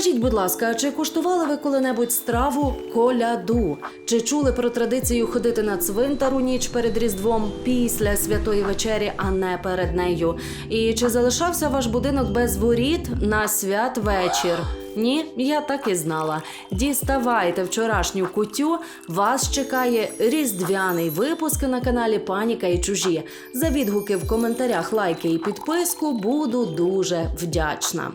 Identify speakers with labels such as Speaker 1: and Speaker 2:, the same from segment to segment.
Speaker 1: Скажіть, будь ласка, чи куштували ви коли-небудь страву коляду? Чи чули про традицію ходити на цвинтар у ніч перед Різдвом після святої вечері, а не перед нею? І чи залишався ваш будинок без воріт на святвечір? Ні, я так і знала. Діставайте вчорашню кутю. Вас чекає різдвяний випуск на каналі Паніка і чужі. За відгуки в коментарях, лайки і підписку буду дуже вдячна.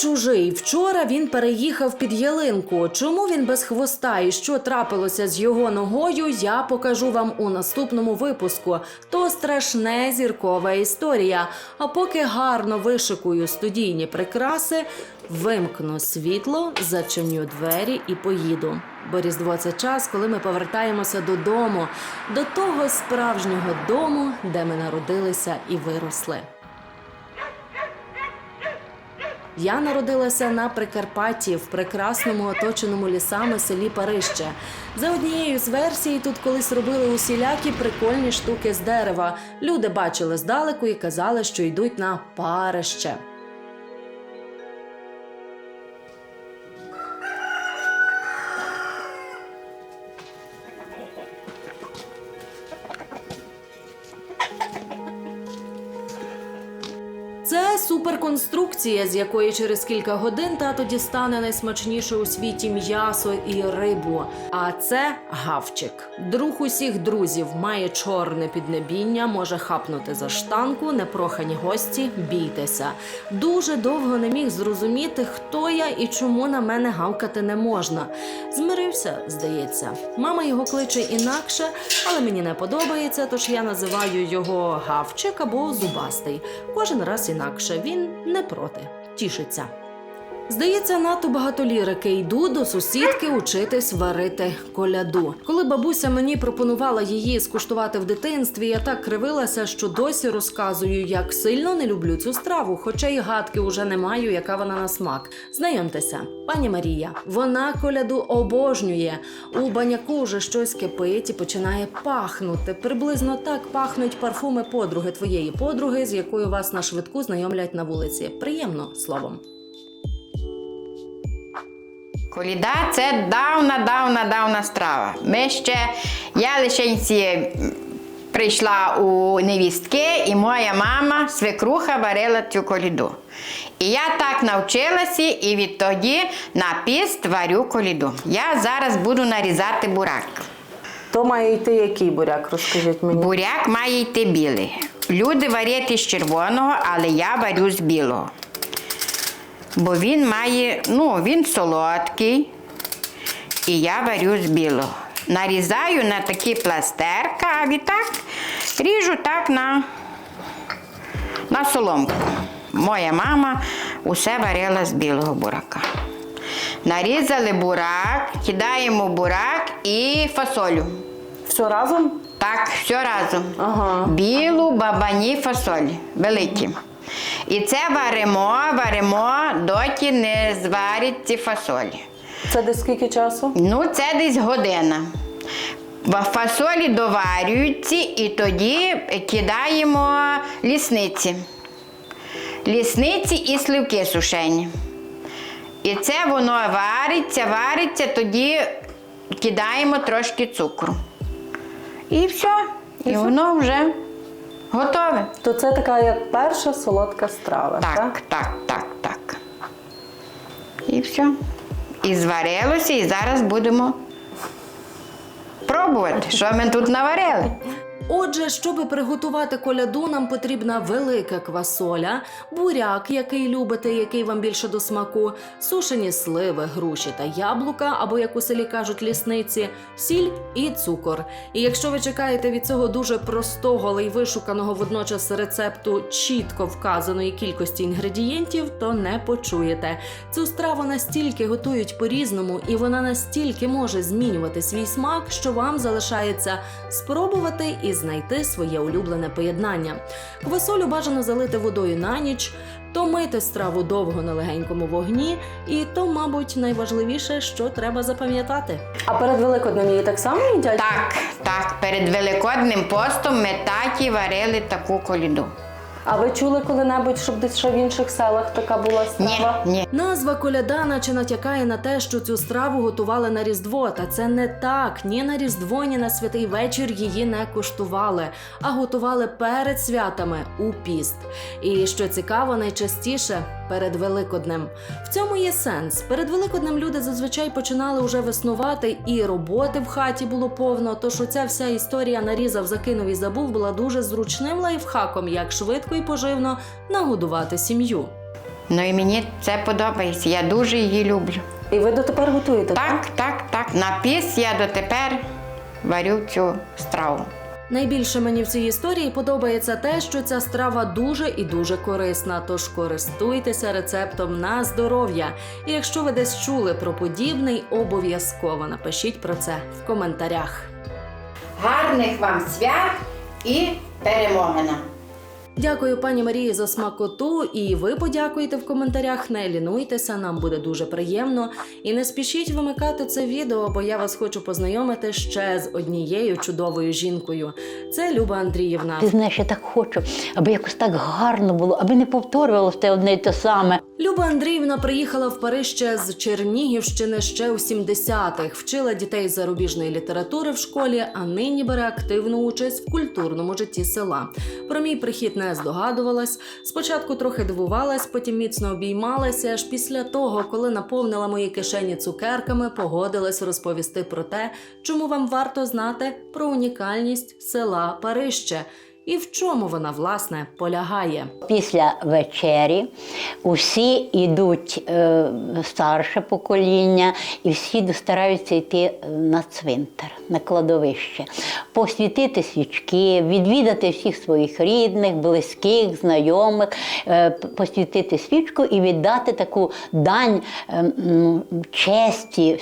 Speaker 1: Чужий. Вчора він переїхав під ялинку. Чому він без хвоста і що трапилося з його ногою, я покажу вам у наступному випуску. То страшне зіркова історія. А поки гарно вишикую студійні прикраси, вимкну світло, зачиню двері і поїду. Бо Різдво це час, коли ми повертаємося додому, до того справжнього дому, де ми народилися і виросли. Я народилася на Прикарпатті в прекрасному оточеному лісами селі Парище. За однією з версій, тут колись робили усілякі прикольні штуки з дерева. Люди бачили здалеку і казали, що йдуть на парище. Суперконструкція, з якої через кілька годин тато дістане найсмачніше у світі м'ясо і рибу. А це гавчик. Друг усіх друзів має чорне піднебіння, може хапнути за штанку, непрохані гості, бійтеся. Дуже довго не міг зрозуміти, хто я і чому на мене гавкати не можна. Змирився, здається. Мама його кличе інакше, але мені не подобається, тож я називаю його гавчик або зубастий. Кожен раз інакше. Він не проти, тішиться. Здається, надто багато лірики. Йду до сусідки учитись варити коляду. Коли бабуся мені пропонувала її скуштувати в дитинстві, я так кривилася, що досі розказую, як сильно не люблю цю страву, хоча й гадки уже не маю, яка вона на смак. Знайомтеся, пані Марія. Вона коляду обожнює. У баняку вже щось кипить і починає пахнути. Приблизно так пахнуть парфуми подруги твоєї подруги, з якою вас на швидку знайомлять на вулиці. Приємно словом.
Speaker 2: Коліда це давна, давна, давна страва. Ми ще, я лише прийшла у невістки, і моя мама, свекруха, варила цю коліду. І я так навчилася і відтоді на піст варю коліду. Я зараз буду нарізати бурак.
Speaker 3: То має йти який буряк, розкажіть мені.
Speaker 2: Буряк має йти білий. Люди варять з червоного, але я варю з білого. Бо він має, ну, він солодкий, і я варю з білого. Нарізаю на такі пластерка, а відтак ріжу так на, на соломку. Моя мама усе варила з білого бурака. Нарізали бурак, кидаємо бурак і фасолю.
Speaker 3: Все разом?
Speaker 2: Так, все разом.
Speaker 3: Ага.
Speaker 2: Білу бабані фасолі, великі. І це варимо, варимо, доки не зварять ці фасолі.
Speaker 3: Це десь скільки часу?
Speaker 2: Ну, це десь година. Фасолі доварюються і тоді кидаємо лісниці. Лісниці і сливки сушені. І це воно вариться, вариться, тоді кидаємо трошки цукру. І все. І воно вже готове.
Speaker 3: То це така як перша солодка страва.
Speaker 2: Так, так, так, так. І все. І зварилося, і зараз будемо пробувати, що ми тут наварили.
Speaker 1: Отже, щоб приготувати коляду, нам потрібна велика квасоля, буряк, який любите, який вам більше до смаку, сушені сливи, груші та яблука, або як у селі кажуть лісниці, сіль і цукор. І якщо ви чекаєте від цього дуже простого, але й вишуканого водночас рецепту чітко вказаної кількості інгредієнтів, то не почуєте. Цю страву настільки готують по-різному, і вона настільки може змінювати свій смак, що вам залишається спробувати і знайти своє улюблене поєднання. Квасолю бажано залити водою на ніч, то мити страву довго на легенькому вогні, і то, мабуть, найважливіше, що треба запам'ятати.
Speaker 3: А перед Великоднем її так само їдять?
Speaker 2: Так, так, перед Великодним постом ми так і варили таку коліду.
Speaker 3: А ви чули коли-небудь, щоб десь ще в інших селах така була
Speaker 2: Ні,
Speaker 3: страва?
Speaker 2: ні.
Speaker 1: Назва коляда наче натякає на те, що цю страву готували на Різдво. Та це не так. Ні на Різдво, ні на святий вечір її не куштували, а готували перед святами у піст. І що цікаво, найчастіше перед Великоднем. В цьому є сенс. Перед Великоднем люди зазвичай починали уже веснувати, і роботи в хаті було повно. Тож оця вся історія нарізав, закинув і забув була дуже зручним лайфхаком, як швидко і поживно нагодувати сім'ю.
Speaker 2: Ну і мені це подобається. Я дуже її люблю.
Speaker 3: І ви дотепер готуєте?
Speaker 2: Так, так, так. На піс я дотепер варю цю страву.
Speaker 1: Найбільше мені в цій історії подобається те, що ця страва дуже і дуже корисна. Тож користуйтеся рецептом на здоров'я. І якщо ви десь чули про подібний, обов'язково напишіть про це в коментарях.
Speaker 2: Гарних вам свят і перемоги нам!
Speaker 1: Дякую пані Марії за смакоту, і ви подякуєте в коментарях. Не лінуйтеся, нам буде дуже приємно. І не спішіть вимикати це відео, бо я вас хочу познайомити ще з однією чудовою жінкою. Це Люба Андріївна.
Speaker 4: Ти знаєш, я так хочу, аби якось так гарно було, аби не повторювалося те одне й те саме.
Speaker 1: Люба Андріївна приїхала в Париж ще з Чернігівщини ще у 70-х. Вчила дітей зарубіжної літератури в школі, а нині бере активну участь в культурному житті села. Про мій прихід не здогадувалась. Спочатку трохи дивувалась, потім міцно обіймалася. Аж після того, коли наповнила мої кишені цукерками, погодилась розповісти про те, чому вам варто знати про унікальність села Парище і в чому вона власне полягає.
Speaker 4: Після вечері усі йдуть е, старше покоління, і всі стараються йти е, на цвинтар, на кладовище, посвітити свічки, відвідати всіх своїх рідних, близьких, знайомих, е, посвітити свічку і віддати таку дань е, честі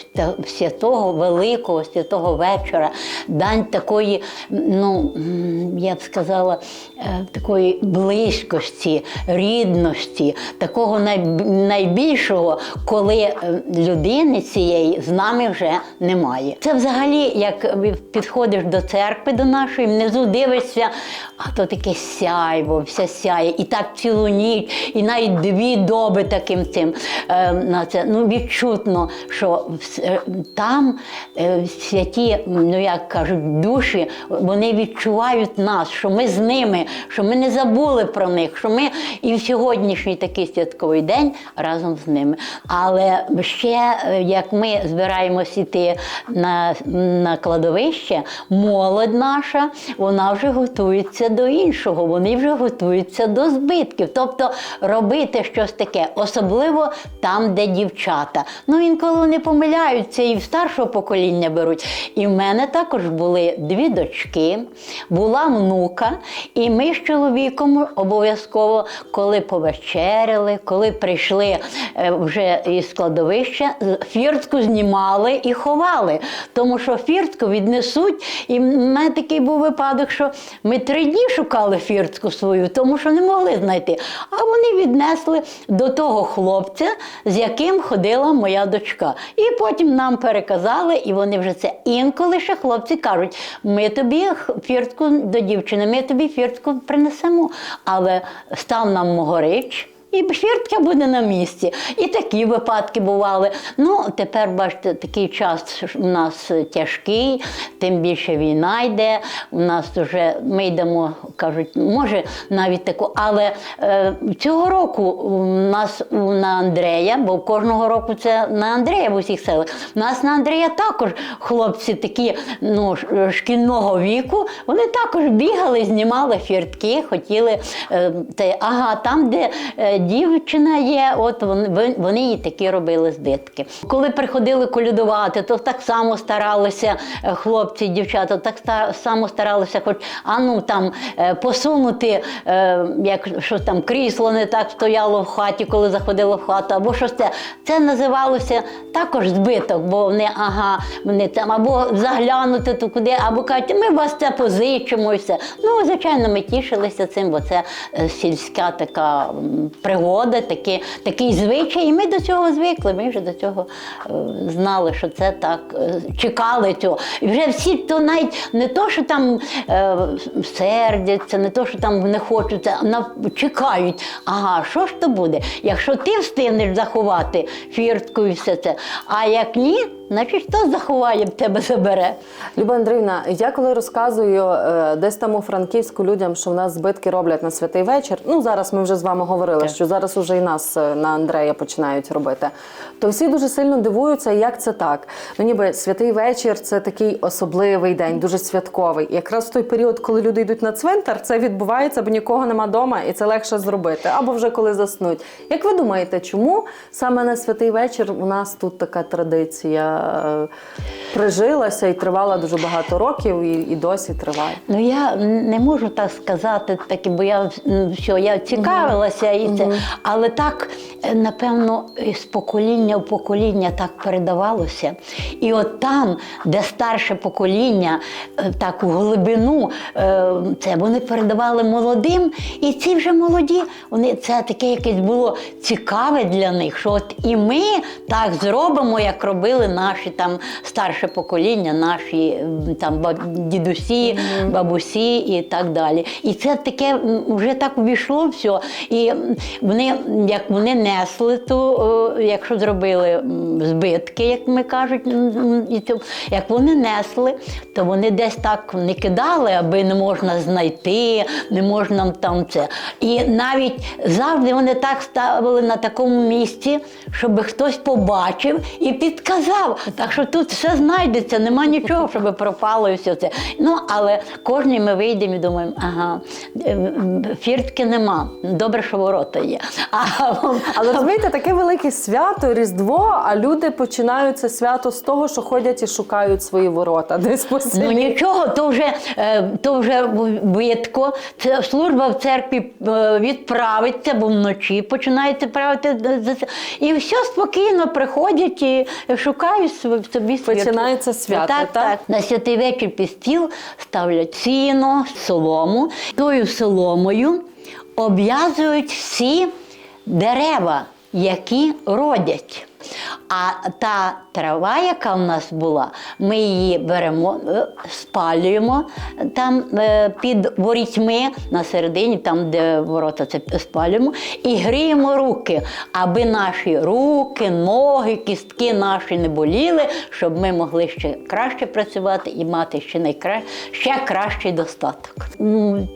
Speaker 4: святого великого святого вечора, дань такої, ну я б сказала, е, такої близькості, рідності, такого найбільшого, коли е, людини цієї з нами вже немає. Це взагалі, як підходиш до церкви до нашої, внизу дивишся, а то таке сяйво, все сяє, і так цілу ніч, і навіть дві доби таким цим е, на це. Ну, відчутно, що там святі, ну як кажуть, душі, вони відчувають нас, що ми з ними, що ми не забули про них, що ми і в сьогоднішній такий святковий день разом з ними. Але ще е, як ми збираємось іти на, на кладовище, молодь наша, вона вже готується до іншого, вони вже готуються до збитків. Тобто робити щось таке, особливо там, де дівчата. Ну інколи вони помиляються і в старшого покоління беруть. І в мене також були дві дочки, була внука, і ми з чоловіком обов'язково, коли повечеряли, коли прийшли е, вже із кладовища, з- фіртку знімали і ховали. Тому що фіртку віднесуть. І в мене такий був випадок, що ми три дні шукали фіртку свою, тому що не могли знайти. А вони віднесли до того хлопця, з яким ходила моя дочка. І потім нам переказали, і вони вже це. Інколи ще хлопці кажуть: ми тобі фіртку до дівчини, ми тобі фіртку принесемо. Але став нам могорич. І фіртка буде на місці. І такі випадки бували. Ну, тепер, бачите, такий час у нас тяжкий, тим більше війна йде. У нас вже ми йдемо, кажуть, може навіть таку. Але е, цього року у нас на Андрея, бо кожного року це на Андрея в усіх селах. У нас на Андрея також хлопці такі ну, шкільного віку, вони також бігали, знімали фіртки, хотіли е, те, ага, там, де е, дівчина є, от вони, вони їй такі робили збитки. Коли приходили колядувати, то так само старалися е, хлопці дівчата, так само старалися, хоч а ну там е, посунути, е, як щось там крісло не так стояло в хаті, коли заходило в хату, або щось це. Це називалося також збиток, бо вони ага, вони там або заглянути то куди, або кажуть, ми вас це позичимо і все. Ну, звичайно, ми тішилися цим, бо це сільська така м, пригода, такі, такий звичай, і ми до цього звикли. Ми вже до цього е, знали, що це так, е, чекали цього. І вже всі то навіть не то, що там е, сердяться, не то, що там не хочуть, чекають. Ага, що ж то буде? Якщо ти встигнеш заховати фіртку і все це, а як ні, значить хто заховає, тебе забере.
Speaker 3: Люба Андріївна, я коли розказую е, десь там у Франківську людям, що в нас збитки роблять на святий вечір. Ну зараз ми вже з вами говорили, що зараз уже і нас е, на Андрея починають робити. То всі дуже сильно дивуються, як це так. Ну ніби святий вечір це такий особливий день, дуже святковий. І якраз в той період, коли люди йдуть на цвинтар, це відбувається, бо нікого нема вдома, і це легше зробити, або вже коли заснуть. Як ви думаєте, чому саме на святий вечір у нас тут така традиція прижилася і тривала дуже багато років, і, і досі триває?
Speaker 4: Ну я не можу так сказати, таки, бо я що я цікавилася і це, але так е, напевно з покоління в покоління так передавалося. І от там, де старше покоління, е, так у глибину е, це вони передавали молодим, і ці вже молоді, вони це таке якесь було цікаве для них, що от і ми так зробимо, як робили наші там старше покоління, наші там дідусі, бабусі і так далі. І це таке вже так увійшло все. І вони, як вони несли, то е, якщо зробили збитки, як ми кажуть, і то, як вони несли, то вони десь так не кидали, аби не можна знайти, не можна там це. І навіть завжди вони так ставили на такому місці, щоб хтось побачив і підказав. Так що тут все знайдеться, нема нічого, щоб пропало і все це. Ну, але кожний ми вийдемо і думаємо, ага, е, фіртки нема. Добре, що ворота є. А,
Speaker 3: Але розумієте, таке велике свято, Різдво, а люди починають це свято з того, що ходять і шукають свої ворота десь по селі.
Speaker 4: Ну нічого, то вже, е, то вже битко. Це служба в церкві е, відправиться, бо вночі починаєте правити. І все спокійно приходять і шукають св- собі святу.
Speaker 3: Починається свято,
Speaker 4: Так,
Speaker 3: так?
Speaker 4: так. На святий вечір під стіл ставлять сіно, солому. Тою соломою обв'язують всі дерева, які родять. А та трава, яка в нас була, ми її беремо, е, спалюємо там е, під ворітьми на середині, там, де ворота це спалюємо, і гріємо руки, аби наші руки, ноги, кістки наші не боліли, щоб ми могли ще краще працювати і мати ще найкра... ще кращий достаток.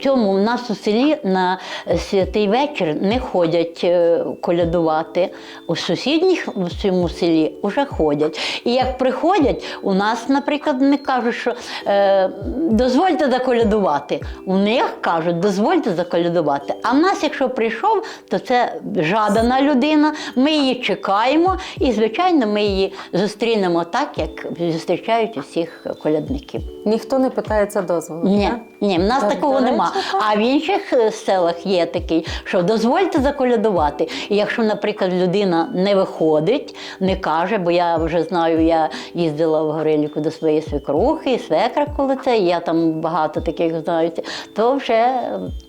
Speaker 4: Цьому в нас у селі на святий вечір не ходять е, колядувати. У сусідніх в цьому селі вже ходять. І як приходять, у нас, наприклад, не кажуть, що е, дозвольте заколядувати. У них кажуть, дозвольте заколядувати. А в нас, якщо прийшов, то це жадана людина. Ми її чекаємо, і, звичайно, ми її зустрінемо так, як зустрічають усіх колядників.
Speaker 3: Ніхто не питається дозволу.
Speaker 4: Ні,
Speaker 3: так?
Speaker 4: Ні, в нас
Speaker 3: Так,
Speaker 4: такого
Speaker 3: речі,
Speaker 4: нема.
Speaker 3: так.
Speaker 4: А в інших е, селах є такий, що дозвольте заколядувати. І якщо, наприклад, людина не виходить, не каже, бо я вже знаю, я їздила в Горилівку до своєї свекрухи, і свекра коли це, і я там багато таких знаю, то вже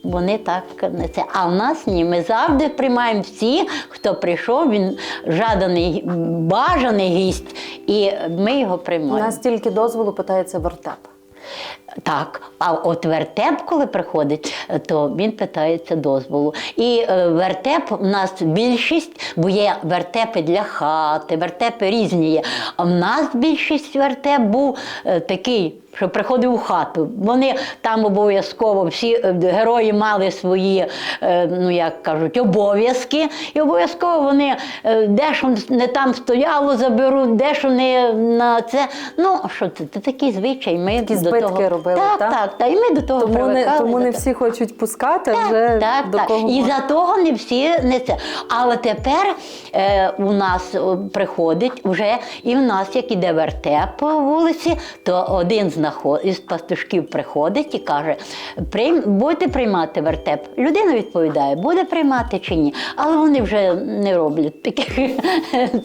Speaker 4: вони так не це. А в нас ні, ми завжди приймаємо всі, хто прийшов, він жаданий, бажаний гість, і ми його
Speaker 3: У
Speaker 4: приймаємо.
Speaker 3: нас тільки дозволу питається вертеп.
Speaker 4: Так, а от вертеп, коли приходить, то він питається дозволу. І е, вертеп у нас більшість, бо є вертепи для хати, вертепи різні є. А в нас більшість вертеп був е, такий. Що приходив у хату. Вони там обов'язково всі е, герої мали свої, е, ну як кажуть, обов'язки, і обов'язково вони е, де що не там стояло, заберуть, де що не на це. Ну що це, це такий звичай. Ми
Speaker 3: Такі
Speaker 4: до того
Speaker 3: робили,
Speaker 4: так,
Speaker 3: так?
Speaker 4: так, так. І ми до того
Speaker 3: Тому не, тому не всі хочуть пускати,
Speaker 4: того.
Speaker 3: вже
Speaker 4: так,
Speaker 3: до
Speaker 4: так.
Speaker 3: кого
Speaker 4: І за того не всі не це. Але тепер е, у нас приходить вже, і в нас, як іде вертеп по вулиці, то один знаход... із пастушків приходить і каже: Прийм... будете приймати вертеп? Людина відповідає, буде приймати чи ні. Але вони вже не роблять таких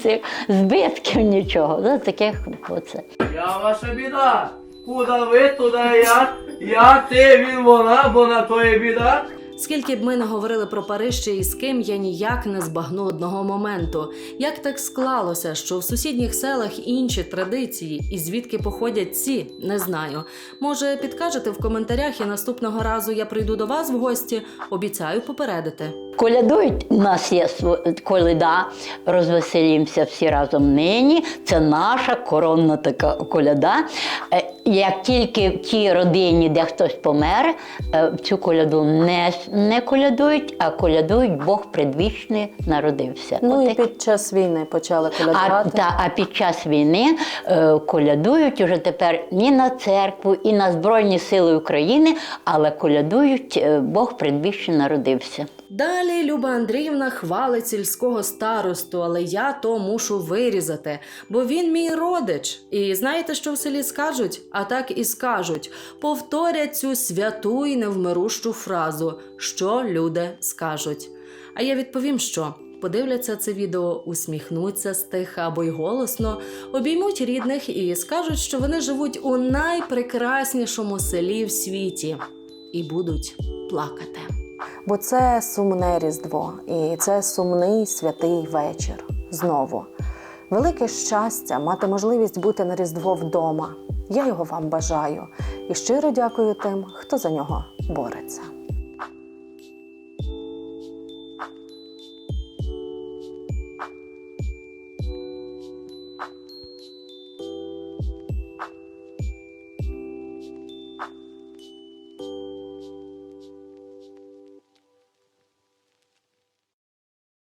Speaker 4: цих збитків, нічого. Ну, таких оце.
Speaker 5: Я ваша біда. Куда ви, туди я. Я, ти, він, вона, бо на то є біда.
Speaker 1: Скільки б ми не говорили про Париж і з ким, я ніяк не збагну одного моменту. Як так склалося, що в сусідніх селах інші традиції, і звідки походять ці, не знаю. Може, підкажете в коментарях, і наступного разу я прийду до вас в гості. Обіцяю попередити.
Speaker 4: Колядують, у нас є коляда, розвеселімося всі разом нині. Це наша коронна така коляда. Е, Як тільки в тій родині, де хтось помер, е, цю коляду не, не колядують, а колядують Бог предвічний народився.
Speaker 3: Ну і
Speaker 4: Отак.
Speaker 3: під час війни почали
Speaker 4: А, та, а під час війни е, колядують уже тепер ні на церкву, і на Збройні Сили України, але колядують Бог предвічний народився.
Speaker 1: Далі Люба Андріївна хвалить сільського старосту, але я то мушу вирізати, бо він мій родич. І знаєте, що в селі скажуть? А так і скажуть: повторять цю святу і невмирущу фразу, що люди скажуть. А я відповім, що. Подивляться це відео, усміхнуться стиха або й голосно, обіймуть рідних і скажуть, що вони живуть у найпрекраснішому селі в світі, і будуть плакати.
Speaker 3: Бо це сумне Різдво, і це сумний святий вечір. Знову. Велике щастя мати можливість бути на Різдво вдома. Я його вам бажаю і щиро дякую тим, хто за нього бореться.